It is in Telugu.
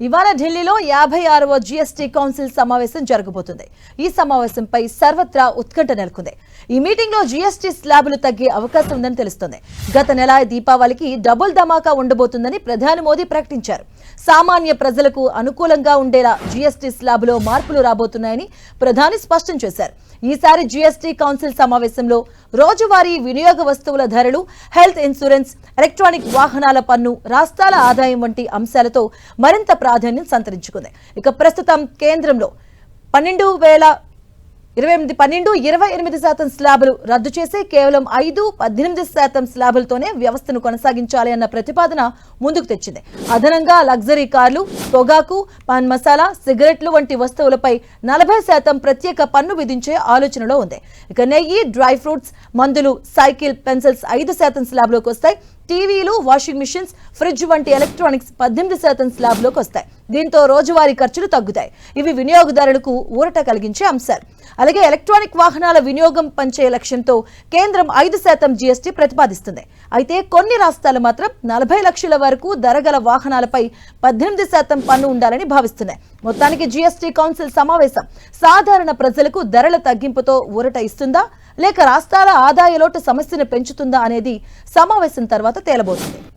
ఇవాళ ఢిల్లీలో యాభై ఆరవ జీఎస్టీ కౌన్సిల్ సమావేశం జరగబోతుంది. ఈ సమావేశంపై సర్వత్రా ఉత్కంఠ నెలకొంది. ఈ మీటింగ్లో జీఎస్టీ స్లాబులు తగ్గే అవకాశం ఉందని తెలుస్తోంది. గత నెల దీపావళికి డబుల్ ధమాకా ఉండబోతుందని ప్రధాని మోదీ ప్రకటించారు. సామాన్య ప్రజలకు అనుకూలంగా ఉండేలా జీఎస్టీ స్లాబులో మార్పులు రాబోతున్నాయని ప్రధాని స్పష్టం చేశారు. ఈసారి జీఎస్టీ కౌన్సిల్ సమావేశంలో రోజువారీ వినియోగ వస్తువుల ధరలు హెల్త్ ఇన్సూరెన్స్ ఎలక్ట్రానిక్ వాహనాల పన్ను రాష్ట్రాల ఆదాయం వంటి అంశాలతో మరింత ప్రాధాన్యం సంతరించుకుంది. ఇక ప్రస్తుతం కేంద్రంలో పన్నెండు వేల ఇరవై ఎనిమిది పన్నెండు ఇరవై ఎనిమిది శాతం స్లాబులు రద్దు చేసి కేవలం ఐదు పద్దెనిమిది శాతం స్లాబులతోనే వ్యవస్థను కొనసాగించాలి అన్న ప్రతిపాదన ముందుకు తెచ్చింది. అదనంగా లగ్జరీ కార్లు పొగాకు పాన్ మసాలా సిగరెట్లు వంటి వస్తువులపై నలభై శాతం ప్రత్యేక పన్ను విధించే ఆలోచనలో ఉంది. ఇక నెయ్యి డ్రై ఫ్రూట్స్ మందులు సైకిల్ పెన్సిల్స్ ఐదు శాతం స్లాబ్లోకి వస్తాయి. టీవీలు వాషింగ్ మిషన్స్ ఫ్రిడ్జ్ వంటి ఎలక్ట్రానిక్స్ పద్దెనిమిది శాతం స్లాబ్లోకి వస్తాయి. దీంతో రోజువారీ ఖర్చులు తగ్గుతాయి. ఇవి వినియోగదారులకు ఊరట కలిగించే అంశాలు. అలాగే ఎలక్ట్రానిక్ వాహనాల వినియోగం పంచే లక్ష్యంతో కేంద్రం ఐదు శాతం జీఎస్టీ ప్రతిపాదిస్తుంది. అయితే కొన్ని రాష్ట్రాలు మాత్రం నలభై లక్షల వరకు ధరగల వాహనాలపై పద్దెనిమిది శాతం పన్ను ఉండాలని భావిస్తున్నాయి. మొత్తానికి జీఎస్టీ కౌన్సిల్ సమావేశం సాధారణ ప్రజలకు ధరల తగ్గింపుతో ఊరట ఇస్తుందా? లేక రాష్ట్రాల ఆదాయ లోటు సమస్యను పెంచుతుందా అనేది సమావేశం తర్వాత తేలబోతుంది.